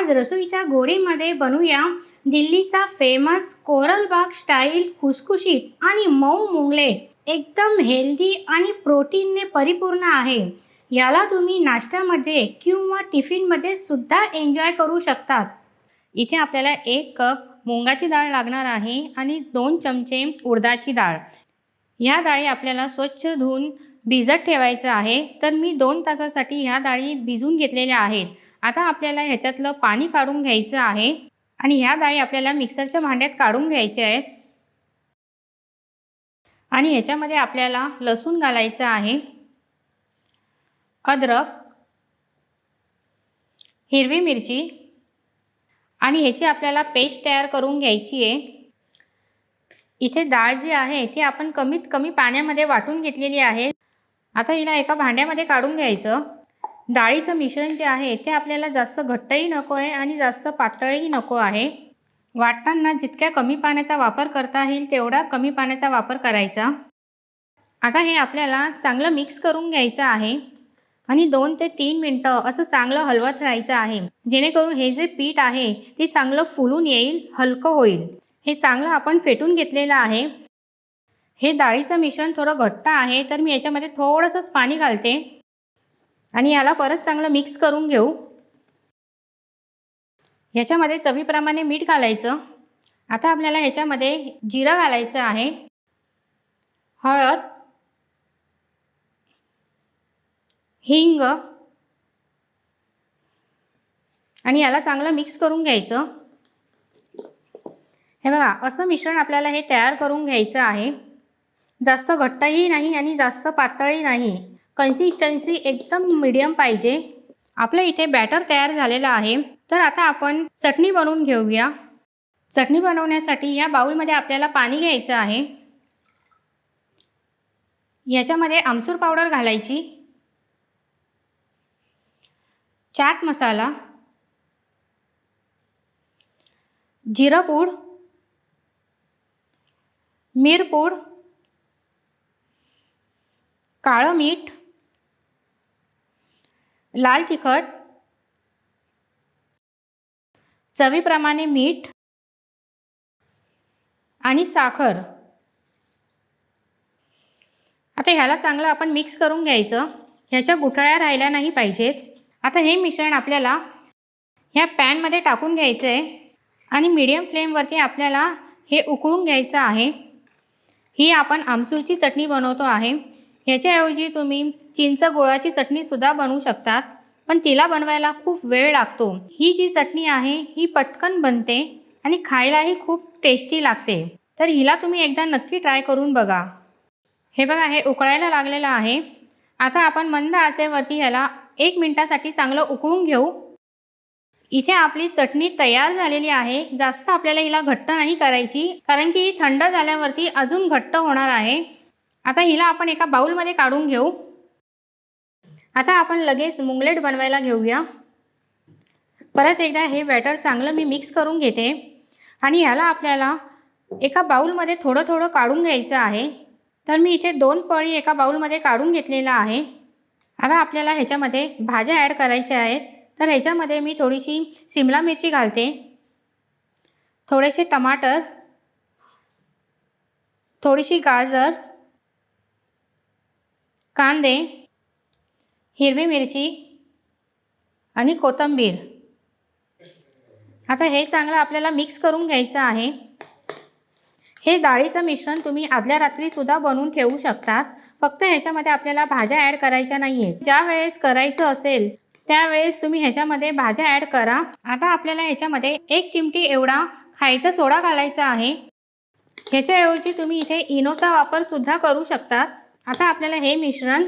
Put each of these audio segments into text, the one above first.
आज रसोईच्या गोडीमध्ये बनूया दिल्लीचा famous कोरलबाग style खुसखुशीत आणि मऊ मुंगलेट एकदम हेल्दी आणि प्रोटीनने परिपूर्ण आहे. याला तुम्ही नाश्त्यामध्ये किंवा टिफिनमध्ये सुद्धा एन्जॉय करू शकतात. इथे आपल्याला एक कप मुंगाची डाळ लागणार आहे आणि दोन चमचे उडदाची डाळ. ह्या डाळी आपल्याला स्वच्छ धुवून भिजत ठेवायचं आहे. तर मी दोन तासासाठी ह्या डाळी भिजून घेतलेल्या आहेत. आता आपल्याला ह्याच्यातलं पाणी काढून घ्यायचं आहे आणि ह्या डाळी आपल्याला मिक्सरच्या भांड्यात काढून घ्यायच्या आहेत. आणि ह्याच्यामध्ये आपल्याला लसूण घालायचं आहे. अद्रक हिरवी मिरची आणि ह्याची आपल्याला पेस्ट तयार करून घ्यायची आहे. इथे डाळ जी आहे ती आपण कमीत कमी पाण्यामध्ये वाटून घेतलेली आहे. आता हिला एका भांड्यामध्ये काढून घ्यायचं. डाळीचं मिश्रण जे आहे ते आपल्याला जास्त घट्टही नको आहे आणि जास्त पातळही नको आहे. वाटताना जितक्या कमी पाण्याचा वापर करता येईल तेवढा कमी पाण्याचा वापर करायचा. आता हे आपल्याला चांगलं मिक्स करून घ्यायचं आहे. आणि दोन ते तीन मिनटं असं चांगलं हलवत राहायचं आहे. जेणेकरून हे जे पीठ आहे ते चांगलं फुलून येईल हलकं होईल. हे चांगलं आपण फेटून घेतलेलं आहे. हे डाळीचं मिश्रण थोडं घट्ट आहे तर मी याच्यामध्ये थोडंसंच पाणी घालते. आणि याला परत चांगलं मिक्स करून घेऊ. ह्याच्यामध्ये चवीप्रमाणे मीठ घालायचं. आता आपल्याला ह्याच्यामध्ये जिरं घालायचं आहे. हळद हिंग आणि याला चांगलं मिक्स करून घ्यायचं. हे बघा असं मिश्रण आपल्याला हे तयार करून घ्यायचं आहे. जास्त घट्टही नाही आणि जास्त पातळही नाही. कन्सिस्टन्सी एकदम मिडियम पाहिजे. आपलं इथे बॅटर तयार झालेलं आहे. तर आता आपण चटणी बनवून घेऊया. चटणी बनवण्यासाठी या बाऊलमध्ये आपल्याला पाणी घ्यायचं आहे. याच्यामध्ये आमचूर पावडर घालायची. चाट मसाला. जिरपूड मिरपूड काळं मीठ. लाल तिखट चवीप्रमाणे मीठ आणि साखर. आता ह्याला चांगलं आपण मिक्स करून घ्यायचं. ह्याच्या गुठळ्या राहिल्या नाही पाहिजेत. आता हे मिश्रण आपल्याला ह्या पॅनमध्ये टाकून घ्यायचं आहे आणि मीडियम फ्लेमवरती आपल्याला हे उकळून घ्यायचं आहे. ही आपण आमचूरची चटणी बनवतो आहे. ह्याच्याऐवजी तुम्ही चिंच गोळाची चटणीसुद्धा बनवू शकतात. पण तिला बनवायला खूप वेळ लागतो. ही जी चटणी आहे ही पटकन बनते आणि खायलाही खूप टेस्टी लागते. तर हिला तुम्ही एकदा नक्की ट्राय करून बघा. हे बघा हे उकळायला लागलेलं आहे. आता आपण मंद आचेवरती ह्याला एक मिनटासाठी चांगलं उकळून घेऊ. इथे आपली चटणी तयार झालेली आहे. जास्त आपल्याला हिला घट्ट नाही करायची कारण की ही थंड झाल्यावरती अजून घट्ट होणार आहे. आता हिला आपण एका बाउलमध्ये काढून घेऊ. आता आपण लगेच मुंगलेट बनवायला घेऊया. परत एकदा हे बॅटर चांगलं मी मिक्स करून घेते. आणि ह्याला आपल्याला एका बाउलमध्ये थोडं थोडं काढून घ्यायचं आहे. तर मी इथे दोन पळी एका बाउलमध्ये काढून घेतलेला आहे. आता आपल्याला ह्याच्यामध्ये भाज्या ॲड करायच्या आहेत. तर ह्याच्यामध्ये मी थोडीशी सिमला मिरची घालते. थोडेसे टमाटर. थोडीशी गाजर. कांदे हिरवी मिरची आणि कोथिंबीर. आता हे चांगलं आपल्याला मिक्स करून घ्यायचं आहे. हे डाळीचं मिश्रण तुम्ही आदल्या रात्रीसुद्धा बनवून ठेवू शकतात. फक्त ह्याच्यामध्ये आपल्याला भाज्या ॲड करायच्या नाही आहेत ज्या वेळेस करायचं असेल त्यावेळेस तुम्ही ह्याच्यामध्ये भाज्या ॲड करा. आता आपल्याला ह्याच्यामध्ये एक चिमटी एवढा खायचा सोडा घालायचा आहे. ह्याच्याऐवजी तुम्ही इथे इनोचा वापरसुद्धा करू शकतात. आता आपल्याला हे मिश्रण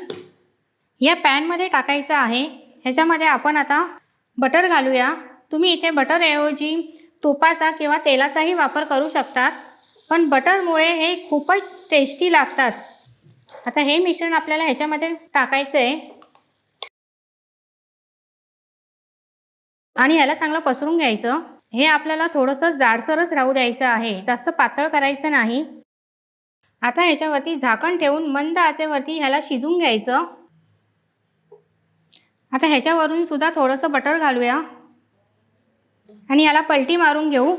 या पॅनमध्ये टाकायचं आहे. ह्याच्यामध्ये आपण आता बटर घालूया. तुम्ही इथे बटरऐवजी तुपाचा किंवा तेलाचाही वापर करू शकतात. पण बटरमुळे हे खूपच टेस्टी लागतात. आता हे मिश्रण आपल्याला ह्याच्यामध्ये टाकायचं आहे आणि याला चांगलं पसरून घ्यायचं. हे आपल्याला थोडंसं जाडसरच राहू द्यायचं आहे. जास्त पातळ करायचं नाही. आता ह्याच्यावरती झाकण ठेवून मंद आचेवरती ह्याला शिजून घ्यायचं. आता ह्याच्यावरून सुद्धा थोडंसं बटर घालूया. आणि याला पलटी मारून घेऊ.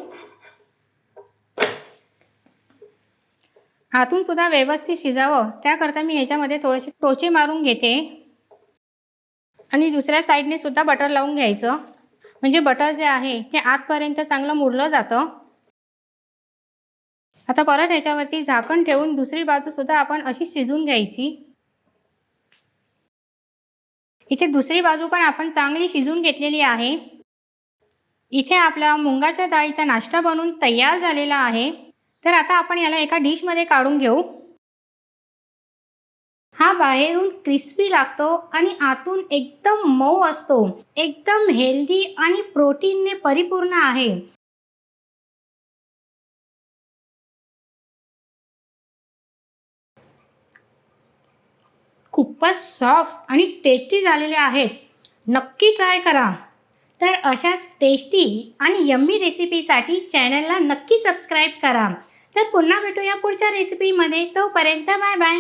आतून सुद्धा व्यवस्थित शिजावं. त्याकरता मी ह्याच्यामध्ये थोडेसे टोचे मारून घेते. आणि दुसऱ्या साईडने सुद्धा बटर लावून घ्यायचं. म्हणजे बटर जे आहे ते आतपर्यंत चांगलं मुरलं जातं. आता परत ह्याच्यावरती झाकण ठेवून दुसरी बाजू सुद्धा आपण अशी शिजून घ्यायची. इथे दुसरी बाजू पण आपण चांगली शिजून घेतलेली आहे. इथे आपला मुंगाच्या डाळीचा नाश्ता बनून तयार झालेला आहे. तर आता आपण याला एका डिशमध्ये काढून घेऊ. हा बाहेरून क्रिस्पी लागतो आणि आतून एकदम मऊ असतो. एकदम हेल्दी आणि प्रोटीनने परिपूर्ण आहे. खूपच सॉफ्ट आणि टेस्टी झालेले आहेत. नक्की ट्राय करा. तर अशाच टेस्टी आणि यम्मी रेसिपीसाठी चॅनलला नक्की सबस्क्राईब करा. तर पुन्हा भेटूया पुढच्या रेसिपीमध्ये तोपर्यंत बाय बाय